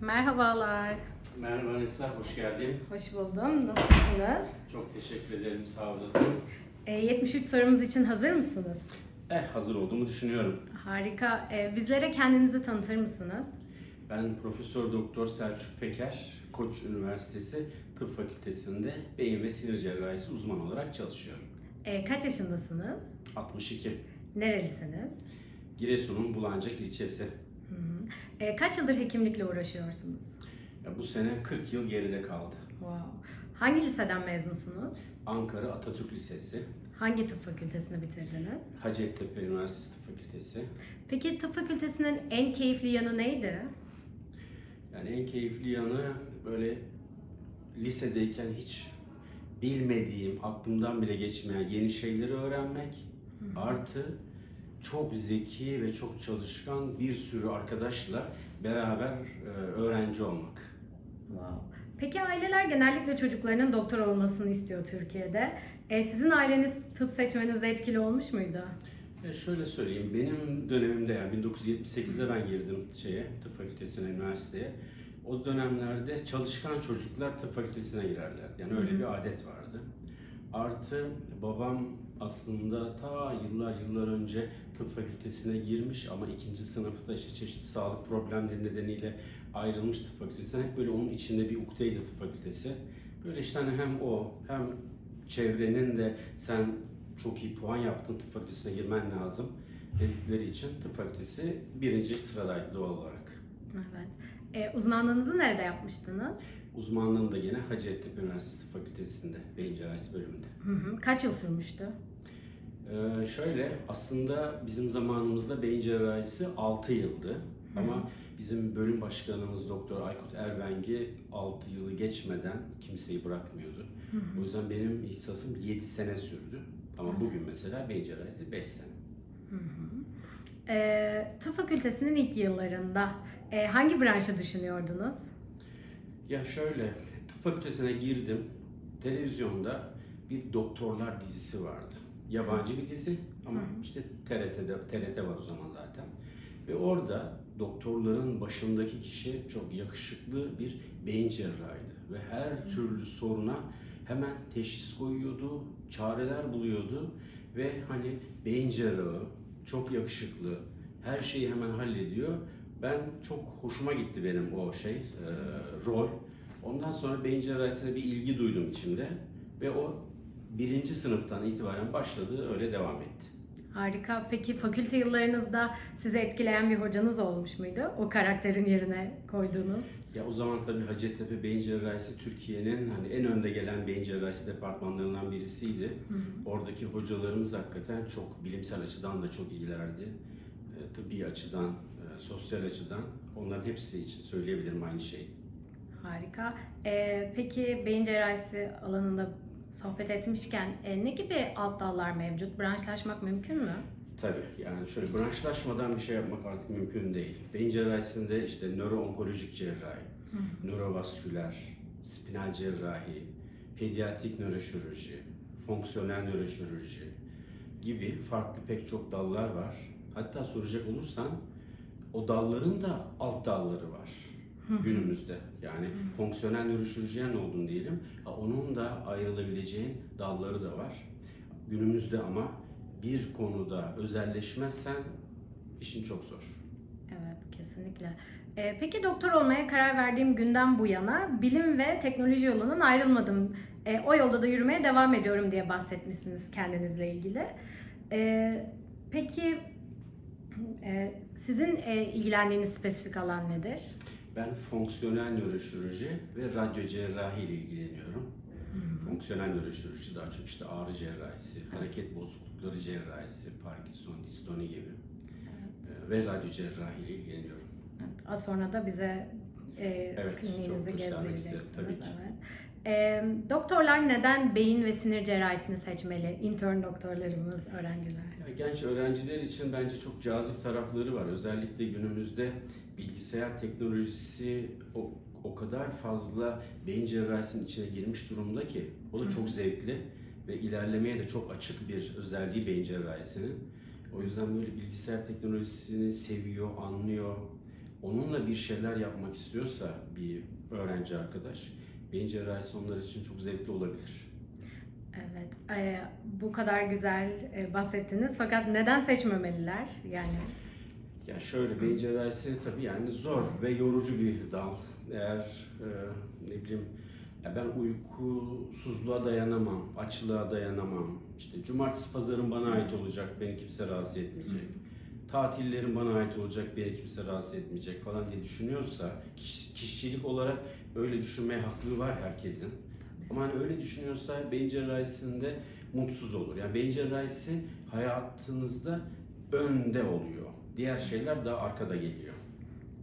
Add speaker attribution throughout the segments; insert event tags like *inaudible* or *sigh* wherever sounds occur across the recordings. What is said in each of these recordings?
Speaker 1: Merhabalar.
Speaker 2: Merhaba Nisa, hoş geldin.
Speaker 1: Hoş buldum. Nasılsınız?
Speaker 2: Çok teşekkür ederim, sağ olasın.
Speaker 1: E, 73 sorumuz için hazır mısınız?
Speaker 2: Eh, hazır olduğumu düşünüyorum.
Speaker 1: Harika. E, bizlere kendinizi tanıtır mısınız?
Speaker 2: Ben Profesör Doktor Selçuk Peker, Koç Üniversitesi Tıp Fakültesi'nde beyin ve sinir cerrahisi uzman olarak çalışıyorum.
Speaker 1: E, kaç yaşındasınız?
Speaker 2: 62.
Speaker 1: Nerelisiniz?
Speaker 2: Giresun'un Bulancak ilçesi.
Speaker 1: Hı hı. E, kaç yıldır hekimlikle uğraşıyorsunuz?
Speaker 2: Ya bu sene 40 yıl geride kaldı.
Speaker 1: Wow. Hangi liseden mezunsunuz?
Speaker 2: Ankara Atatürk Lisesi,
Speaker 1: Hangi tıp fakültesini bitirdiniz?
Speaker 2: Hacettepe Üniversitesi Tıp Fakültesi.
Speaker 1: Peki tıp fakültesinin en keyifli yanı neydi?
Speaker 2: Yani en keyifli yanı böyle lisedeyken hiç bilmediğim, aklımdan bile geçmeyen yeni şeyleri öğrenmek. Artı çok zeki ve çok çalışkan bir sürü arkadaşla beraber e, öğrenci olmak.
Speaker 1: Wow. Peki aileler genellikle çocuklarının doktor olmasını istiyor Türkiye'de. E, sizin aileniz tıp seçmenizde etkili olmuş muydu?
Speaker 2: E şöyle söyleyeyim, benim dönemimde yani 1978'de ben girdim şeye, tıp fakültesine, üniversiteye. O dönemlerde çalışkan çocuklar tıp fakültesine girerlerdi. Yani öyle bir adet vardı. Artı babam aslında ta yıllar yıllar önce tıp fakültesine girmiş ama ikinci sınıfta işte çeşitli sağlık problemleri nedeniyle ayrılmış tıp fakültesinden. Hep böyle onun içinde bir ukteydi tıp fakültesi. Böyle işte hani hem o hem çevrenin de sen çok iyi puan yaptın tıp fakültesine girmen lazım dedikleri için tıp fakültesi birinci sıradaydı doğal olarak.
Speaker 1: Evet. E, uzmanlığınızı nerede yapmıştınız?
Speaker 2: Uzmanlığım da gene Hacettepe Üniversitesi Fakültesi'nde, beyin cerrahisi bölümünde.
Speaker 1: Hı hı. Kaç yıl sürmüştü?
Speaker 2: Ee, şöyle aslında bizim zamanımızda beyin cerrahisi 6 yıldı. Ama bizim bölüm başkanımız Doktor Aykut Erbengi 6 yılı geçmeden kimseyi bırakmıyordu. O yüzden benim ihtisasım 7 sene sürdü. Ama bugün mesela beyin cerrahisi 5 sene.
Speaker 1: E, tıp fakültesinin ilk yıllarında e, hangi branşı düşünüyordunuz?
Speaker 2: Ya şöyle, tıp fakültesine girdim. Televizyonda bir doktorlar dizisi vardı. Yabancı bir dizi ama işte TRT'de TRT var o zaman zaten. Ve orada doktorların başındaki kişi çok yakışıklı bir beyin cerrahıydı ve her türlü soruna hemen teşhis koyuyordu, çareler buluyordu ve hani beyin cerrahı çok yakışıklı, her şeyi hemen hallediyor. Ben çok hoşuma gitti benim o şey, e, rol. Ondan sonra beyin cerrahisine bir ilgi duydum içimde ve o birinci sınıftan itibaren başladı, öyle devam etti.
Speaker 1: Harika. Peki fakülte yıllarınızda sizi etkileyen bir hocanız olmuş muydu? O karakterin yerine koyduğunuz.
Speaker 2: Ya o zaman tabii Hacettepe Beyin Cerrahisi Türkiye'nin hani en önde gelen beyin cerrahisi departmanlarından birisiydi. Oradaki hocalarımız hakikaten çok bilimsel açıdan da çok iyilerdi. E, tıbbi açıdan, e, sosyal açıdan onların hepsi için söyleyebilirim aynı şeyi.
Speaker 1: Harika. Ee, peki beyin cerrahisi alanında sohbet etmişken e, ne gibi alt dallar mevcut? Branşlaşmak mümkün mü?
Speaker 2: Tabii yani şöyle branşlaşmadan bir şey yapmak artık mümkün değil. Beyin cerrahisinde işte nöroonkolojik cerrahi, nörovasküler, spinal cerrahi, pediatrik nöroşirurji, fonksiyonel nöroşirurji gibi farklı pek çok dallar var. Hatta soracak olursan o dalların da alt dalları var günümüzde. Yani fonksiyonel nöroşirurjiyen oldun diyelim. Onun da ayrılabileceğin dalları da var. Günümüzde ama bir konuda özelleşmezsen işin çok zor.
Speaker 1: Evet, kesinlikle. Ee, peki doktor olmaya karar verdiğim günden bu yana bilim ve teknoloji yolundan ayrılmadım. Ee, o yolda da yürümeye devam ediyorum diye bahsetmişsiniz kendinizle ilgili. Ee, peki e, sizin e, ilgilendiğiniz spesifik alan nedir?
Speaker 2: Ben fonksiyonel nöroşirurji ve radyo cerrahi ile ilgileniyorum. Fonksiyonel nöroşirurji daha çok işte ağrı cerrahisi, hareket bozuklukları cerrahisi, Parkinson, distoni gibi. Ee, Ve radyo cerrahi ile ilgileniyorum.
Speaker 1: Evet, az sonra da bize e,
Speaker 2: Evet,
Speaker 1: kliniğinizi gezdireceksiniz.
Speaker 2: tabii ki.
Speaker 1: Evet. Ee, doktorlar neden beyin ve sinir cerrahisini seçmeli? Intern doktorlarımız, öğrenciler.
Speaker 2: Ya genç öğrenciler için bence çok cazip tarafları var. Özellikle günümüzde bilgisayar teknolojisi o, o kadar fazla beyin cerrahisinin içine girmiş durumda ki o da çok zevkli ve ilerlemeye de çok açık bir özelliği beyin cerrahisinin. O yüzden böyle bilgisayar teknolojisini seviyor, anlıyor, onunla bir şeyler yapmak istiyorsa bir öğrenci arkadaş, beyin cerrahisi onlar için çok zevkli olabilir.
Speaker 1: Evet, e, bu kadar güzel e, bahsettiniz fakat neden seçmemeliler? Yani
Speaker 2: Ya şöyle beyin cerrahisi tabii yani zor ve yorucu bir dal. Eğer e, ne bileyim ya ben uykusuzluğa dayanamam, açlığa dayanamam. İşte cumartesi pazarım bana ait olacak, beni kimse rahatsız etmeyecek. Tatillerim bana ait olacak, beni kimse rahatsız etmeyecek falan diye düşünüyorsa, kiş- kişilik olarak öyle düşünmeye hakkı var herkesin. Ama hani öyle düşünüyorsa beyin cerrahisinde mutsuz olur. Yani beyin cerrahisi hayatınızda önde oluyor. Diğer şeyler daha arkada geliyor.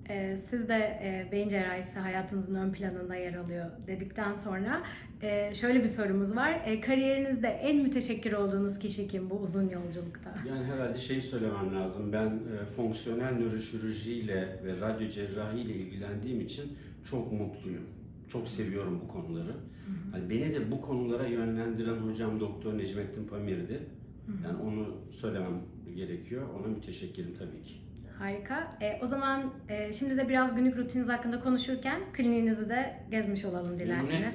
Speaker 1: E, siz de e, beyin cerrahisi hayatınızın ön planında yer alıyor dedikten sonra e, şöyle bir sorumuz var. E, kariyerinizde en müteşekkir olduğunuz kişi kim bu uzun yolculukta?
Speaker 2: Yani herhalde şeyi söylemem lazım. Ben e, fonksiyonel nöroşirurjiyle ve radyo cerrahi ile ilgilendiğim için çok mutluyum. Çok seviyorum bu konuları. Hani beni de bu konulara yönlendiren hocam Doktor Necmettin Pamir'di. Yani onu söylemem gerekiyor. Ona müteşekkirim tabii ki.
Speaker 1: Harika. E, o zaman e, şimdi de biraz günlük rutininiz hakkında konuşurken kliniğinizi de gezmiş olalım dilerseniz.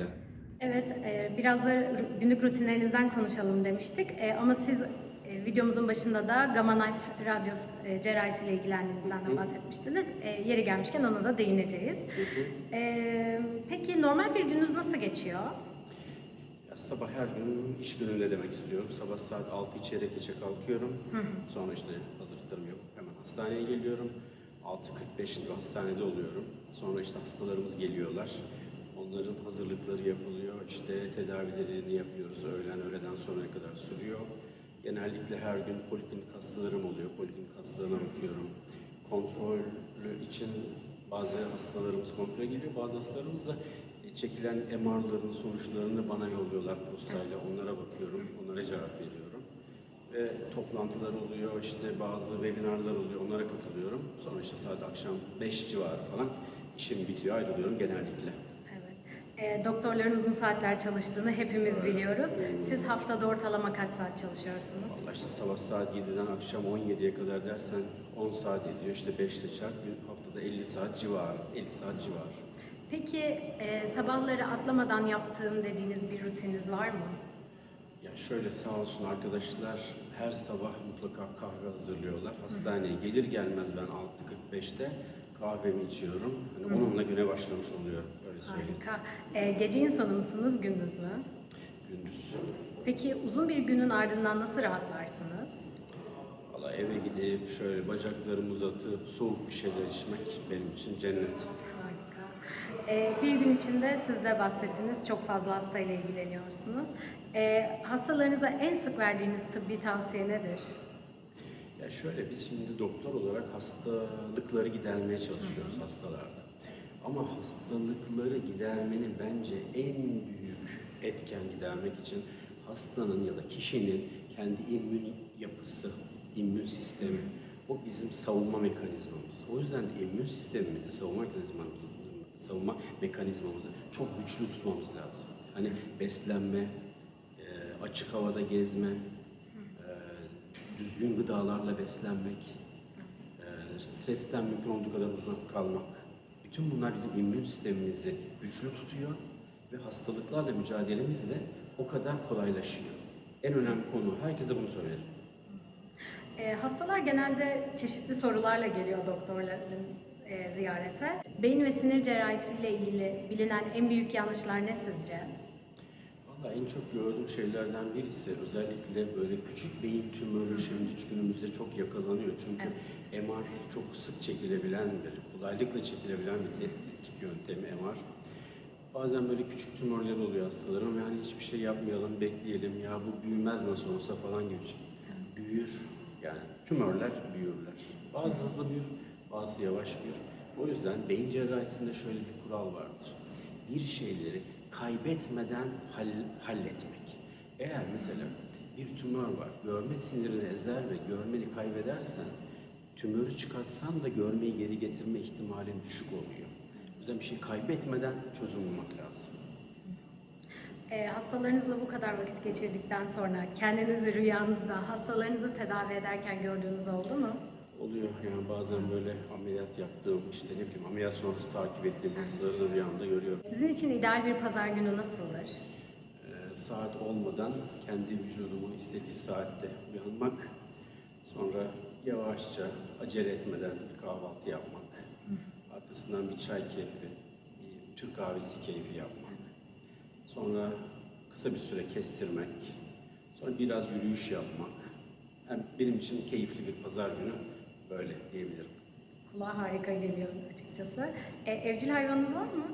Speaker 1: Evet, e, biraz da günlük rutinlerinizden konuşalım demiştik. E, ama siz e, videomuzun başında da Gamma Knife Radyo e, cerrahisiyle ilgilendiğinizden de bahsetmiştiniz. E, yeri gelmişken ona da değineceğiz. E, peki normal bir gününüz nasıl geçiyor?
Speaker 2: Ya sabah her gün iş gününde demek istiyorum. Sabah saat 6 çeyrek geçe kalkıyorum. Sonra işte hazırlıklarım yok. Hemen hastaneye geliyorum. 6.45'te hastanede oluyorum. Sonra işte hastalarımız geliyorlar. Onların hazırlıkları yapılıyor. İşte tedavilerini yapıyoruz. Öğlen öğleden sonraya kadar sürüyor. Genellikle her gün poliklinik hastalarım oluyor. Poliklinik hastalarına bakıyorum. Kontrol için bazı hastalarımız kontrole geliyor. Bazı hastalarımız da çekilen MR'ların sonuçlarını bana yolluyorlar postayla. Onlara bakıyorum, onlara cevap veriyorum. Ve toplantılar oluyor, işte bazı webinarlar oluyor, onlara katılıyorum. Sonra işte saat akşam 5 civarı falan işim bitiyor, ayrılıyorum genellikle.
Speaker 1: Evet. E, doktorların uzun saatler çalıştığını hepimiz biliyoruz. Siz haftada ortalama kaç saat çalışıyorsunuz?
Speaker 2: Valla işte sabah saat 7'den akşam 17'ye kadar dersen 10 saat ediyor. İşte 5 ile çarp, bir haftada 50 saat civarı, 50 saat civarı.
Speaker 1: Peki e, sabahları atlamadan yaptığım dediğiniz bir rutininiz var mı?
Speaker 2: Ya şöyle sağ olsun arkadaşlar her sabah mutlaka kahve hazırlıyorlar. Hastaneye gelir gelmez ben 6.45'te kahvemi içiyorum. Hani onunla güne başlamış oluyorum. Öyle söyleyeyim.
Speaker 1: Harika. E, gece insanı mısınız, gündüz mü?
Speaker 2: Gündüz.
Speaker 1: Peki uzun bir günün ardından nasıl rahatlarsınız?
Speaker 2: Valla eve gidip şöyle bacaklarımı uzatıp soğuk bir şeyler içmek benim için cennet.
Speaker 1: Harika. E, bir gün içinde siz de bahsettiniz, çok fazla hastayla ilgileniyorsunuz. E, hastalarınıza en sık verdiğiniz tıbbi tavsiye nedir?
Speaker 2: Ya şöyle biz şimdi doktor olarak hastalıkları gidermeye çalışıyoruz hastalarda. Ama hastalıkları gidermenin bence en büyük etken gidermek için hastanın ya da kişinin kendi immün yapısı, immün sistemi. O bizim savunma mekanizmamız. O yüzden de immün sistemimizi, savunma mekanizmamızı, savunma mekanizmamızı çok güçlü tutmamız lazım. Hani beslenme, açık havada gezme, e, düzgün gıdalarla beslenmek, e, stresten mümkün olduğu kadar uzak kalmak. Bütün bunlar bizim immün sistemimizi güçlü tutuyor ve hastalıklarla mücadelemiz de o kadar kolaylaşıyor. En önemli konu, herkese bunu söylerim.
Speaker 1: E, hastalar genelde çeşitli sorularla geliyor doktorların e, ziyarete. Beyin ve sinir cerrahisiyle ilgili bilinen en büyük yanlışlar ne sizce?
Speaker 2: En çok gördüğüm şeylerden birisi özellikle böyle küçük beyin tümörü şimdi günümüzde çok yakalanıyor. Çünkü MR çok sık çekilebilen, böyle kolaylıkla çekilebilen bir tetkik yöntemi MR. Bazen böyle küçük tümörler oluyor hastaların ve hani hiçbir şey yapmayalım, bekleyelim ya bu büyümez nasıl olsa falan gibi. Büyür yani tümörler büyürler. Bazı hızlı büyür, bazı yavaş büyür. O yüzden beyin cerrahisinde şöyle bir kural vardır. Bir şeyleri kaybetmeden hall- halletmek. Eğer mesela bir tümör var, görme sinirini ezer ve görmeni kaybedersen, tümörü çıkartsan da görmeyi geri getirme ihtimalin düşük oluyor. O yüzden bir şey kaybetmeden çözüm bulmak lazım.
Speaker 1: E, hastalarınızla bu kadar vakit geçirdikten sonra kendinizi rüyanızda hastalarınızı tedavi ederken gördüğünüz oldu mu?
Speaker 2: Oluyor. Yani bazen böyle ameliyat yaptığım, işte ne bileyim ameliyat sonrası takip ettiğim hastaları rüyamda görüyorum.
Speaker 1: Sizin için ideal bir pazar günü nasıldır?
Speaker 2: Ee, saat olmadan kendi vücudumun istediği saatte uyanmak, sonra yavaşça acele etmeden bir kahvaltı yapmak, arkasından bir çay keyfi, bir Türk kahvesi keyfi yapmak, sonra kısa bir süre kestirmek, sonra biraz yürüyüş yapmak. Yani benim için keyifli bir pazar günü böyle diyebilirim.
Speaker 1: Kulağa harika geliyor açıkçası. E, evcil hayvanınız var mı?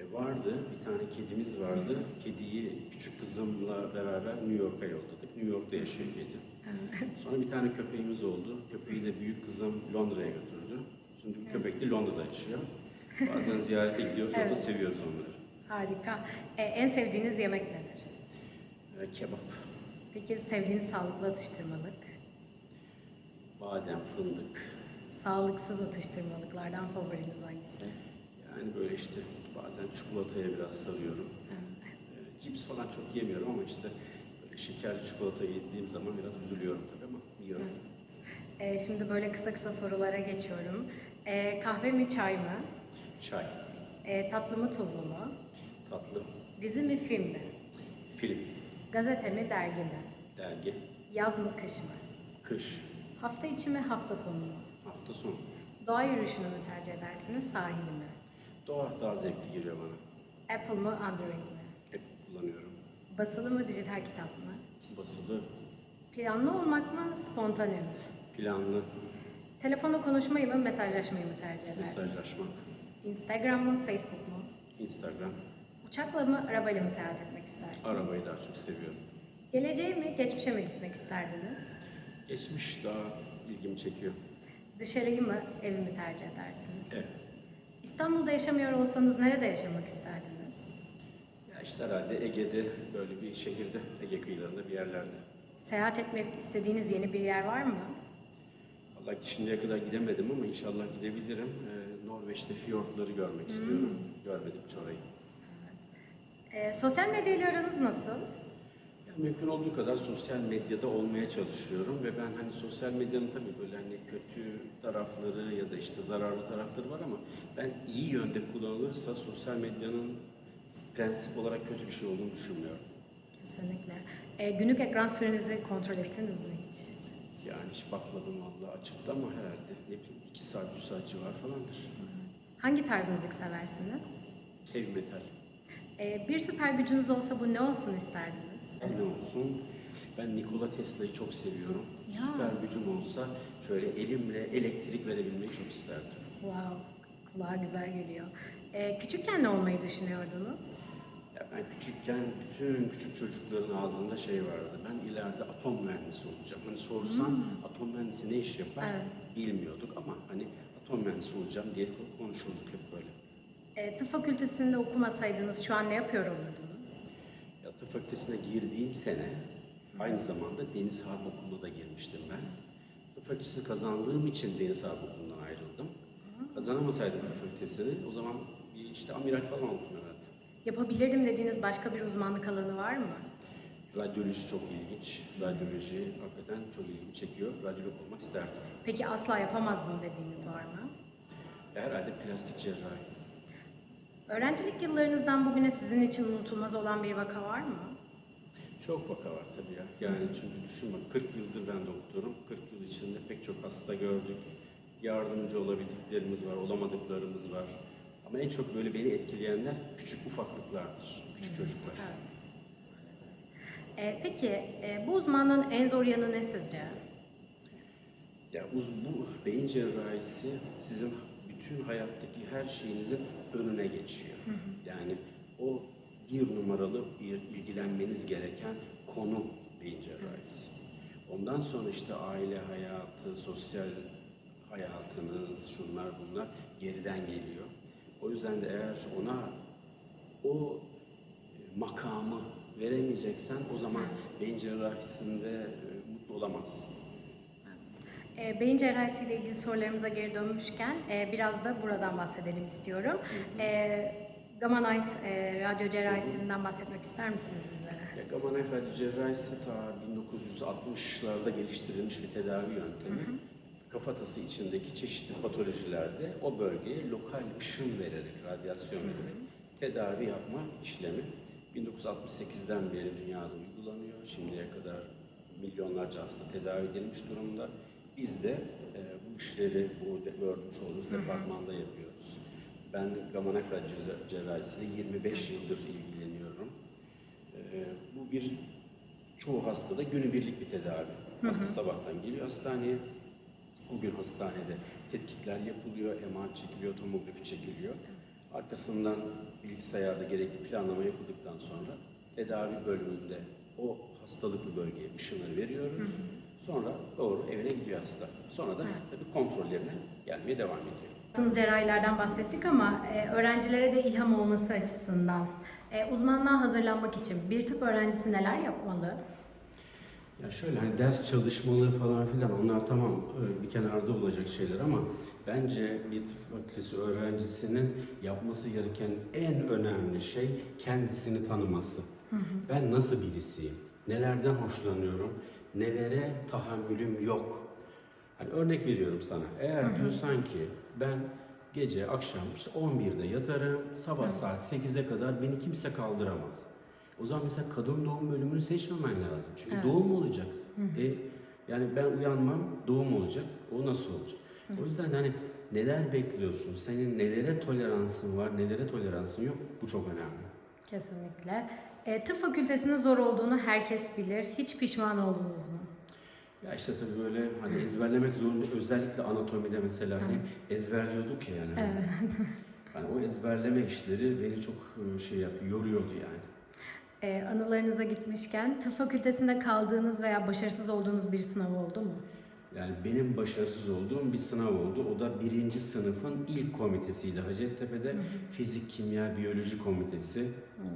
Speaker 2: E, vardı, bir tane kedimiz vardı. Kediyi küçük kızımla beraber New York'a yolladık. New York'ta yaşıyor kedi. Sonra bir tane köpeğimiz oldu. Köpeği de büyük kızım Londra'ya götürdü. Şimdi bu köpek de Londra'da yaşıyor. Bazen ziyarete gidiyoruz, orada
Speaker 1: Evet.
Speaker 2: seviyoruz onları.
Speaker 1: Harika. E, en sevdiğiniz yemek nedir?
Speaker 2: E, kebap,
Speaker 1: Peki sevdiğiniz sağlıklı atıştırmalık?
Speaker 2: Badem, fındık.
Speaker 1: Sağlıksız atıştırmalıklardan favoriniz hangisi?
Speaker 2: Yani böyle işte bazen çikolataya biraz sarıyorum.
Speaker 1: Evet.
Speaker 2: E, cips falan çok yemiyorum ama işte böyle şekerli çikolata yediğim zaman biraz üzülüyorum tabii ama yiyorum.
Speaker 1: E, şimdi böyle kısa kısa sorulara geçiyorum. E, kahve mi çay mı?
Speaker 2: Çay,
Speaker 1: E, tatlı mı tuzlu mu?
Speaker 2: tatlı,
Speaker 1: Dizi mi film mi?
Speaker 2: film,
Speaker 1: Gazete mi dergi mi?
Speaker 2: dergi,
Speaker 1: Yaz mı kış mı?
Speaker 2: kış,
Speaker 1: Hafta içi mi hafta sonu mu?
Speaker 2: hafta sonu.
Speaker 1: Doğa yürüyüşünü mü tercih edersiniz sahili mi?
Speaker 2: Doğa daha zevkli geliyor bana.
Speaker 1: Apple mı Android mi?
Speaker 2: Hep kullanıyorum.
Speaker 1: Basılı mı dijital kitap mı?
Speaker 2: Basılı,
Speaker 1: Planlı olmak mı spontane mi?
Speaker 2: planlı,
Speaker 1: Telefonda konuşmayı mı mesajlaşmayı mı tercih edersiniz?
Speaker 2: mesajlaşmak,
Speaker 1: Instagram mı Facebook mu?
Speaker 2: Instagram,
Speaker 1: Uçakla mı arabayla mı seyahat etmek istersiniz?
Speaker 2: arabayı daha çok seviyorum.
Speaker 1: Geleceğe mi geçmişe mi gitmek isterdiniz?
Speaker 2: Geçmiş daha ilgimi çekiyor.
Speaker 1: Dışarıyı mı evi mi tercih edersiniz?
Speaker 2: Evet.
Speaker 1: İstanbul'da yaşamıyor olsanız nerede yaşamak isterdiniz?
Speaker 2: Ya işte herhalde Ege'de böyle bir şehirde, Ege kıyılarında bir yerlerde.
Speaker 1: Seyahat etmek istediğiniz yeni bir yer var mı?
Speaker 2: Vallahi şimdiye kadar gidemedim ama inşallah gidebilirim. Ee, Norveç'te fiyortları görmek istiyorum. Görmedim hiç orayı.
Speaker 1: Ee, sosyal medya ile aranız nasıl?
Speaker 2: Mümkün olduğu kadar sosyal medyada olmaya çalışıyorum ve ben hani sosyal medyanın tabii böyle hani kötü tarafları ya da işte zararlı tarafları var ama ben iyi yönde kullanılırsa sosyal medyanın prensip olarak kötü bir şey olduğunu düşünmüyorum.
Speaker 1: Kesinlikle. Ee, günlük ekran sürenizi kontrol ettiniz mi hiç?
Speaker 2: Yani hiç bakmadım vallahi açıkta ama herhalde ne bileyim 2 saat 3 saat civar falandır.
Speaker 1: Hangi tarz müzik seversiniz?
Speaker 2: Heavy metal.
Speaker 1: Ee, bir süper gücünüz olsa bu ne olsun isterdiniz?
Speaker 2: Ne olsun? Ben Nikola Tesla'yı çok seviyorum.
Speaker 1: Ya.
Speaker 2: Süper gücüm olsa şöyle elimle elektrik verebilmeyi çok isterdim.
Speaker 1: Wow, kulağa güzel geliyor. Ee, küçükken ne olmayı düşünüyordunuz?
Speaker 2: Ya ben küçükken bütün küçük çocukların ağzında şey vardı. Ben ileride atom mühendisi olacağım. Hani sorsan atom mühendisi ne iş yapar
Speaker 1: Evet.
Speaker 2: bilmiyorduk ama hani atom mühendisi olacağım diye konuşurduk hep böyle.
Speaker 1: Ee, tıp fakültesinde okumasaydınız şu an ne yapıyor olurdunuz?
Speaker 2: Tıp fakültesine girdiğim sene aynı zamanda Deniz Harp Okulu'na da girmiştim ben. Tıp fakültesini kazandığım için Deniz Harp Okulu'ndan ayrıldım. Kazanamasaydım tıp fakültesini o zaman bir işte amiral falan oldum herhalde.
Speaker 1: Yapabilirdim dediğiniz başka bir uzmanlık alanı var mı?
Speaker 2: Radyoloji çok ilginç. Radyoloji hakikaten çok ilgimi çekiyor. Radyolog olmak isterdim.
Speaker 1: Peki asla yapamazdım dediğiniz var mı?
Speaker 2: Herhalde plastik cerrahi.
Speaker 1: Öğrencilik yıllarınızdan bugüne sizin için unutulmaz olan bir vaka var mı?
Speaker 2: Çok vaka var tabii ya. Yani çünkü düşün bak 40 yıldır ben doktorum. 40 yıl içinde pek çok hasta gördük. Yardımcı olabildiklerimiz var, olamadıklarımız var. Ama en çok böyle beni etkileyenler küçük ufaklıklardır. Küçük çocuklar.
Speaker 1: Evet. Ee, peki e, bu uzmanlığın en zor yanı ne sizce?
Speaker 2: Ya uz, bu beyin cerrahisi sizin bütün hayattaki her şeyinizin önüne geçiyor. Yani o bir numaralı bir ilgilenmeniz gereken konu beyin cerrahisi. Ondan sonra işte aile hayatı, sosyal hayatınız, şunlar bunlar geriden geliyor. O yüzden de eğer ona o e, makamı veremeyeceksen o zaman beyin cerrahisinde e, mutlu olamazsın.
Speaker 1: E, beyin cerrahisiyle ilgili sorularımıza geri dönmüşken e, biraz da buradan bahsedelim istiyorum. E, Gamma Knife e, radyo cerrahisinden bahsetmek ister misiniz bizlere?
Speaker 2: Gamma knife radyo cerrahisi ta 1960'larda geliştirilmiş bir tedavi yöntemi. kafatası içindeki çeşitli patolojilerde o bölgeye lokal ışın vererek, radyasyon vererek tedavi yapma işlemi 1968'den beri dünyada uygulanıyor. Şimdiye kadar milyonlarca hasta tedavi edilmiş durumda. Biz de e, bu işleri bu de- görmüş olduğunuz departmanda yapıyoruz. Ben gamma cerra- cerrahisiyle 25 yıldır ilgileniyorum. E, bu bir çoğu hastada günübirlik bir tedavi. Hasta sabahtan geliyor hastaneye. O gün hastanede tetkikler yapılıyor, MR çekiliyor, tomografi çekiliyor. Arkasından bilgisayarda gerekli planlama yapıldıktan sonra tedavi bölümünde o hastalıklı bölgeye ışınları veriyoruz. Sonra doğru evine gidiyor hasta. Sonra da tabii kontrollerine gelmeye devam ediyor.
Speaker 1: Yaptığınız cerrahilerden bahsettik ama e, öğrencilere de ilham olması açısından e, uzmanlığa hazırlanmak için bir tıp öğrencisi neler yapmalı?
Speaker 2: Ya şöyle hani ders çalışmaları falan filan onlar tamam e, bir kenarda olacak şeyler ama bence bir tıp fakültesi öğrencisinin yapması gereken en önemli şey kendisini tanıması. Ben nasıl birisiyim? Nelerden hoşlanıyorum? Nelere tahammülüm yok? Hani örnek veriyorum sana. Eğer diyorsan ki ben gece akşam işte 11'de yatarım, sabah saat 8'e kadar beni kimse kaldıramaz. O zaman mesela kadın doğum bölümünü seçmemen lazım. Çünkü
Speaker 1: Evet.
Speaker 2: doğum olacak. E, yani ben uyanmam, doğum olacak. O nasıl olacak? O yüzden de hani neler bekliyorsun? Senin nelere toleransın var, nelere toleransın yok? Bu çok önemli.
Speaker 1: Kesinlikle. E, tıp fakültesinin zor olduğunu herkes bilir. Hiç pişman oldunuz mu?
Speaker 2: Ya işte tabii böyle hani ezberlemek zorunda. Özellikle anatomide mesela hani ezberliyorduk ya yani.
Speaker 1: Evet. *laughs*
Speaker 2: Hani o ezberleme işleri beni çok e, şey yapıyor, yoruyordu yani.
Speaker 1: E, anılarınıza gitmişken tıp fakültesinde kaldığınız veya başarısız olduğunuz bir sınav oldu mu?
Speaker 2: Yani benim başarısız olduğum bir sınav oldu. O da birinci sınıfın ilk komitesiydi Hacettepe'de. Fizik, kimya, biyoloji komitesi.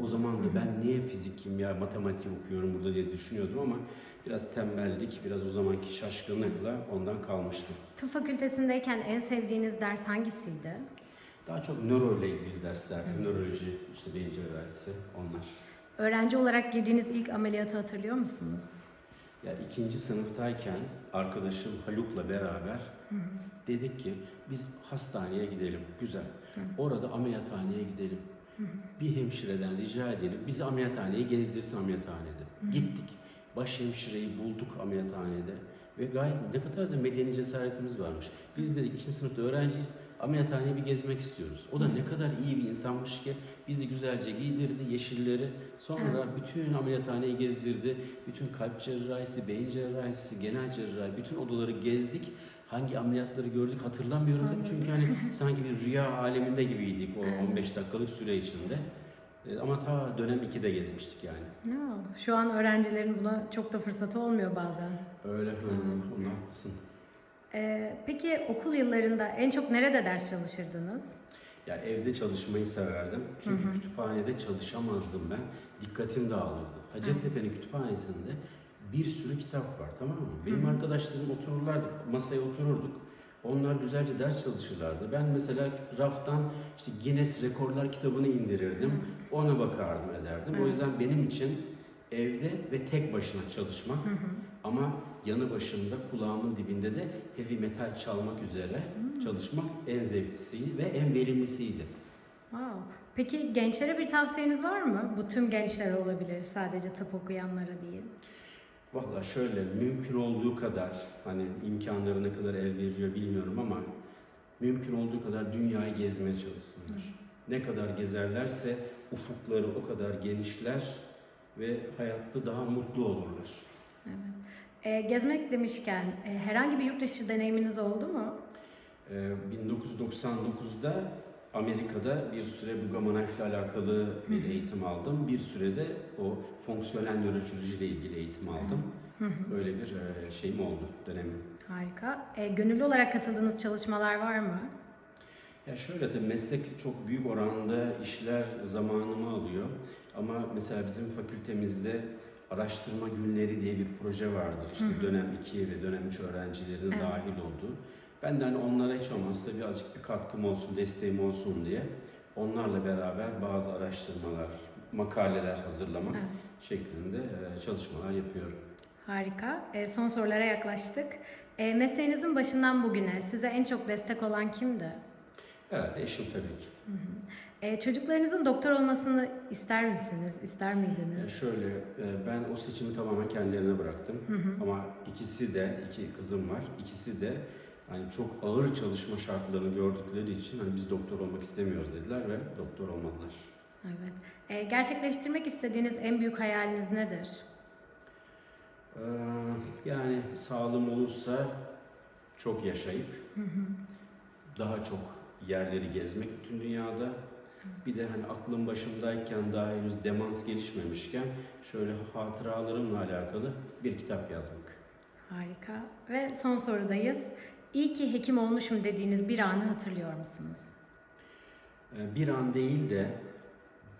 Speaker 2: O zaman da ben niye fizik, kimya, matematik okuyorum burada diye düşünüyordum ama biraz tembellik, biraz o zamanki şaşkınlıkla ondan kalmıştım.
Speaker 1: Tıp fakültesindeyken en sevdiğiniz ders hangisiydi?
Speaker 2: Daha çok nöro ile ilgili dersler, nöroloji, işte beyin cerrahisi onlar.
Speaker 1: Öğrenci olarak girdiğiniz ilk ameliyatı hatırlıyor musunuz?
Speaker 2: Ya ikinci sınıftayken arkadaşım Haluk'la beraber dedik ki biz hastaneye gidelim. Güzel. Orada ameliyathaneye gidelim. Bir hemşireden rica edelim. Bizi ameliyathaneye gezdirsin ameliyathanede. Gittik. Baş hemşireyi bulduk ameliyathanede. Ve gayet ne kadar da medeni cesaretimiz varmış. Biz dedik ikinci sınıfta öğrenciyiz. Ameliyathaneyi bir gezmek istiyoruz. O da ne kadar iyi bir insanmış ki bizi güzelce giydirdi yeşilleri. Sonra bütün ameliyathaneyi gezdirdi. Bütün kalp cerrahisi, beyin cerrahisi, genel cerrahi bütün odaları gezdik. Hangi ameliyatları gördük hatırlamıyorum dedim. Çünkü hani sanki bir rüya aleminde gibiydik o 15 dakikalık süre içinde. E, Ama ta dönem 2'de gezmiştik yani.
Speaker 1: Ya, şu an öğrencilerin buna çok da fırsatı olmuyor bazen.
Speaker 2: Öyle, hı, onun haklısın.
Speaker 1: Ee, peki okul yıllarında en çok nerede ders çalışırdınız?
Speaker 2: Ya evde çalışmayı severdim. Çünkü kütüphanede çalışamazdım ben. Dikkatim dağılırdı. Hacettepe'nin kütüphanesinde bir sürü kitap var tamam mı? Benim arkadaşlarım otururlardı, masaya otururduk. Onlar güzelce ders çalışırlardı. Ben mesela raftan işte Guinness Rekorlar kitabını indirirdim. Ona bakardım ederdim. O yüzden benim için evde ve tek başına çalışmak ama yanı başında kulağımın dibinde de heavy metal çalmak üzere çalışmak en zevklisiydi ve en verimlisiydi.
Speaker 1: Wow. Peki gençlere bir tavsiyeniz var mı? Bu tüm gençlere olabilir, sadece tıp okuyanlara değil.
Speaker 2: Valla şöyle mümkün olduğu kadar hani imkanları ne kadar el veriyor bilmiyorum ama mümkün olduğu kadar dünyayı gezmeye çalışsınlar. Ne kadar gezerlerse ufukları o kadar genişler ve hayatta daha mutlu olurlar.
Speaker 1: Ee, gezmek demişken e, herhangi bir yurt dışı deneyiminiz oldu mu?
Speaker 2: Ee, 1999'da Amerika'da bir süre bu ile alakalı bir eğitim aldım. Bir sürede o fonksiyonel nörochirurji ile ilgili eğitim aldım. Öyle bir e, şeyim oldu dönemim.
Speaker 1: Harika. Ee, gönüllü olarak katıldığınız çalışmalar var mı?
Speaker 2: Ya şöyle tabii meslek çok büyük oranda işler zamanımı alıyor. Ama mesela bizim fakültemizde araştırma günleri diye bir proje vardır. İşte dönem 2 ve dönem 3 öğrencilerinin
Speaker 1: Evet.
Speaker 2: dahil olduğu. Ben de hani onlara hiç olmazsa birazcık bir katkım olsun, desteğim olsun diye onlarla beraber bazı araştırmalar, makaleler hazırlamak
Speaker 1: Evet.
Speaker 2: şeklinde e, çalışmalar yapıyorum.
Speaker 1: Harika. Ee, son sorulara yaklaştık. E, mesleğinizin başından bugüne size en çok destek olan kimdi?
Speaker 2: Herhalde eşim tabii ki.
Speaker 1: E, çocuklarınızın doktor olmasını ister misiniz? İster miydiniz?
Speaker 2: Şöyle, e, ben o seçimi tamamen kendilerine bıraktım. Ama ikisi de, iki kızım var, ikisi de hani çok ağır çalışma şartlarını gördükleri için hani biz doktor olmak istemiyoruz dediler ve doktor olmadılar.
Speaker 1: Evet. E, gerçekleştirmek istediğiniz en büyük hayaliniz nedir?
Speaker 2: Ee, yani sağlığım olursa çok yaşayıp daha çok yerleri gezmek bütün dünyada. Bir de hani aklım başımdayken daha henüz demans gelişmemişken şöyle hatıralarımla alakalı bir kitap yazmak.
Speaker 1: Harika. Ve son sorudayız. İyi ki hekim olmuşum dediğiniz bir anı hatırlıyor musunuz?
Speaker 2: Ee, Bir an değil de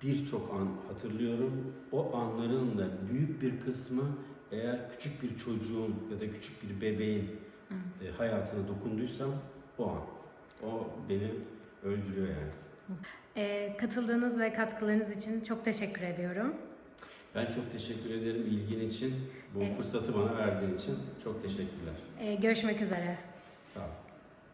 Speaker 2: birçok an hatırlıyorum. O anların da büyük bir kısmı eğer küçük bir çocuğun ya da küçük bir bebeğin e, hayatına dokunduysam o an. O beni öldürüyor yani.
Speaker 1: E, katıldığınız ve katkılarınız için çok teşekkür ediyorum.
Speaker 2: Ben çok teşekkür ederim ilgin için, bu
Speaker 1: Evet.
Speaker 2: fırsatı bana verdiğin için çok teşekkürler.
Speaker 1: E, görüşmek üzere.
Speaker 2: Sağ ol.